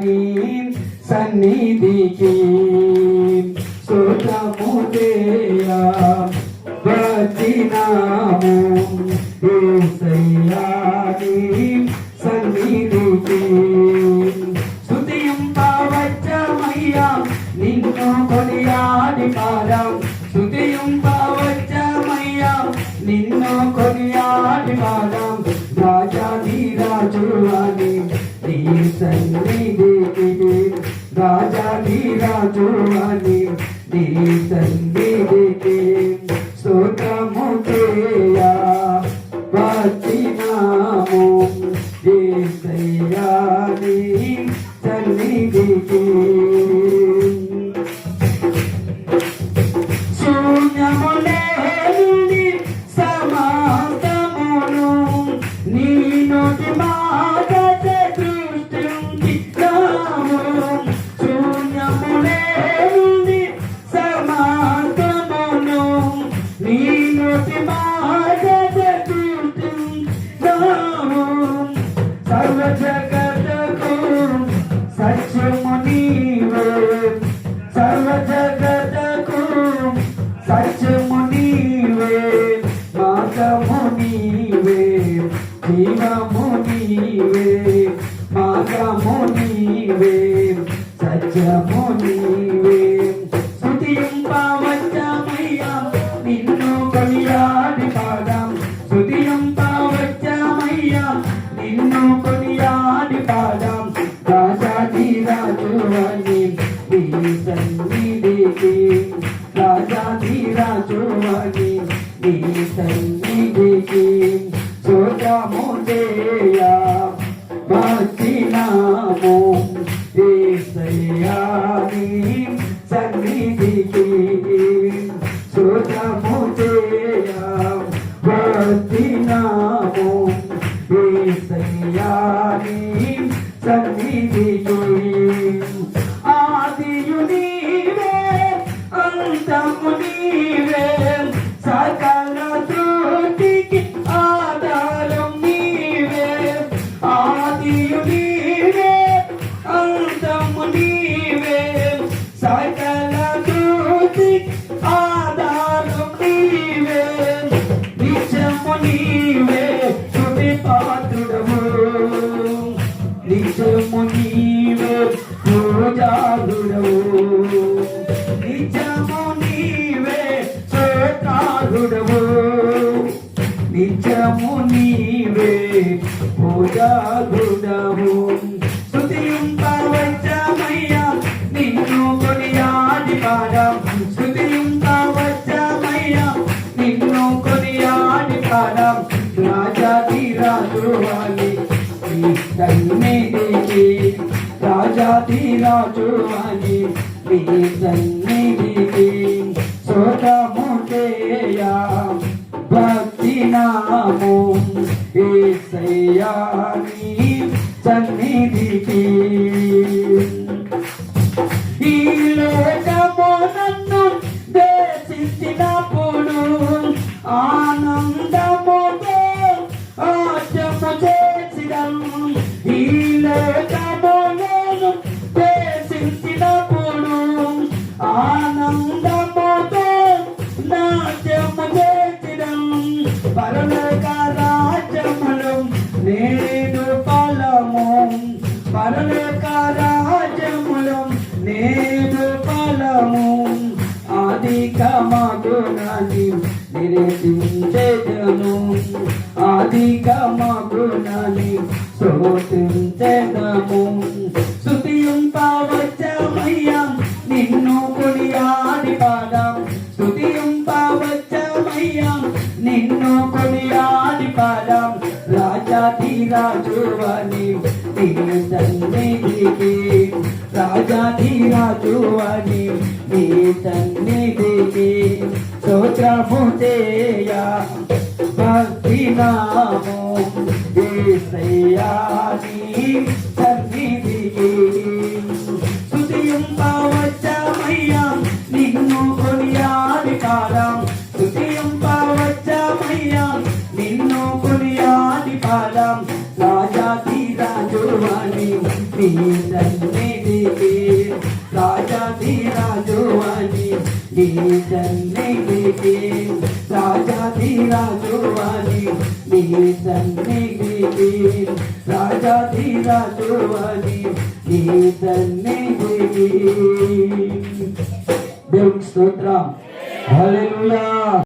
నీ సన్నిధికి స్తోత్రము వచ్చినాము యేసయ్యా నీ సన్నిధికి స్తుతింపవచ్చమయ్యా నిన్ను కొనియాడి పాదం. స్తుతింపవచ్చమయ్యా నిన్ను కొనియాడి పాదం. రాజాది రాజు అని నీ సన్నిధికి వచ్చినాము యేసయ్యా సత్యము నీవే మార్గము నీవే జీవము నీవే మార్గము నీవే సత్యము నీవే. రాజాది నీ సన్నిధికి చూడము చేయా. వచ్చినాము ఏసయ్యా నీ సన్నిధికి చూడము చేయా. వచ్చినాము సన్నిధికి నీవే. సకల సృష్టికి ఆధారం నీవే. నిత్యము నీవే తుది పాత్రుడము నిత్యము నీవే పూజారుడవు నిత్యము నీవే శ్వేతారుడవు నిత్యము నీవే పూజారుడవు రాజు అని నీ సన్నిధికి రాజాది రాజు అని నీ సన్నిధికి సోదము చేయా భక్తి నాము ఏసయ్యా నీ సన్నిధికి ఆశము చేసిడం ఈ లోకము దేశించినప్పుడు ఆనందముతో నాట్యము చేసిడం పరలోక రాజ్యములు నేను ఫలము. పరలోక రాజ్యములు నేను ఫలము. అధిక మగునని నిరసించెదను మగునని శ్రోతించెదము స్తుతింపవచ్చమయ్యా నిన్ను కొనియాడి పాదం. స్తుతింపవచ్చమయ్యా నిన్ను కొనియాడి పాదం. రాజాది రాజు అని నీ సన్నిధికి. రాజాది రాజు అని నీ సన్నిధికి. స్తోత్రము చేయా భక్తి నాము ఏసయ్యా నీ సన్నిధికి స్తుతింపవచ్చమయ్యా నిన్ను కొనియాడి కాలం స్తుతింపవచ్చమయ్యా నిన్ను కొనియాడి కాలం రాజాది నీ సన్నిధికి రాజాది నీ సన్నిధికి రాజాది రాజు సన్నిధికి రాజాది రాజు అని నీ సన్నిధికి దేవునికి స్తోత్రం. హల్లెలూయా.